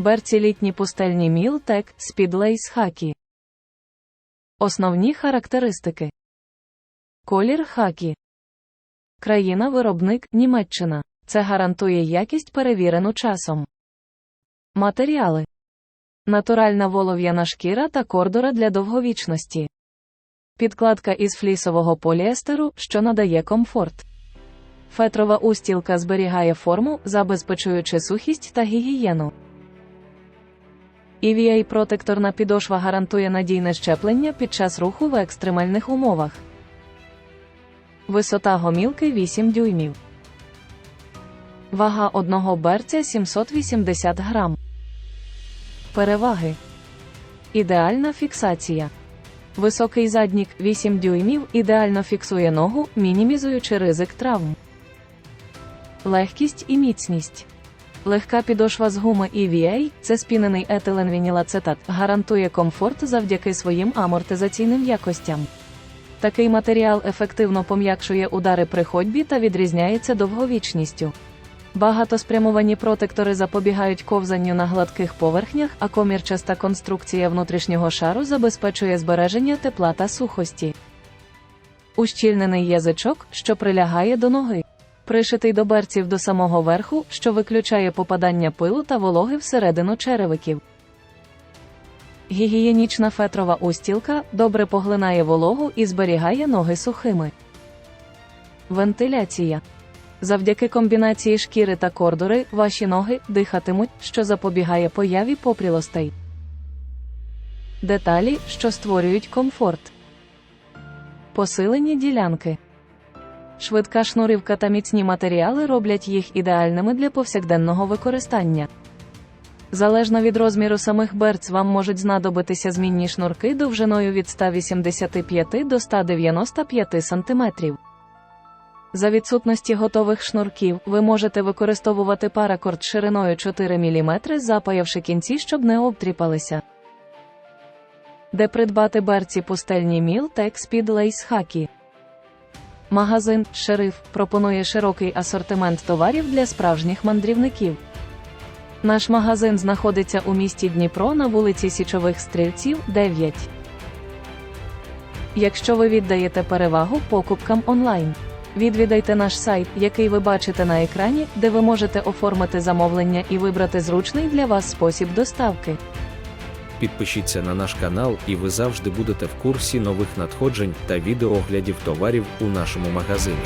Берці літні пустельні Мілтек Спідлейс Хакі. Основні характеристики. Колір хакі. Країна-виробник Німеччина. Це гарантує якість перевірену часом. Матеріали. Натуральна волов'яна шкіра та кордора для довговічності. Підкладка із флісового поліестеру, що надає комфорт. Фетрова устілка зберігає форму, забезпечуючи сухість та гігієну. EVA протекторна підошва гарантує надійне щеплення під час руху в екстремальних умовах. Висота гомілки 8 дюймів. Вага одного берця 780 грам. Переваги. Ідеальна фіксація. Високий заднік 8 дюймів ідеально фіксує ногу, мінімізуючи ризик травм. Легкість і міцність. Легка підошва з гуми EVA – це спінений етиленвінілацетат, гарантує комфорт завдяки своїм амортизаційним якостям. Такий матеріал ефективно пом'якшує удари при ходьбі та відрізняється довговічністю. Багатоспрямовані протектори запобігають ковзанню на гладких поверхнях, а комірчаста конструкція внутрішнього шару забезпечує збереження тепла та сухості. Ущільнений язичок, що прилягає до ноги. Пришитий до берців до самого верху, що виключає попадання пилу та вологи всередину черевиків. Гігієнічна фетрова устілка добре поглинає вологу і зберігає ноги сухими. Вентиляція. Завдяки комбінації шкіри та кордори ваші ноги дихатимуть, що запобігає появі попрілостей. Деталі, що створюють комфорт. Посилені ділянки. Швидка шнурівка та міцні матеріали роблять їх ідеальними для повсякденного використання. Залежно від розміру самих берц вам можуть знадобитися змінні шнурки довжиною від 185 до 195 см. За відсутності готових шнурків, ви можете використовувати паракорд шириною 4 мм, запаявши кінці, щоб не обтріпалися. Де придбати берці пустельні Міл Тек Speed Lace Hacky? Магазин Шериф пропонує широкий асортимент товарів для справжніх мандрівників. Наш магазин знаходиться у місті Дніпро на вулиці Січових Стрільців, 9. Якщо ви віддаєте перевагу покупкам онлайн, відвідайте наш сайт, який ви бачите на екрані, де ви можете оформити замовлення і вибрати зручний для вас спосіб доставки. Підпишіться на наш канал, і ви завжди будете в курсі нових надходжень та відеооглядів товарів у нашому магазині.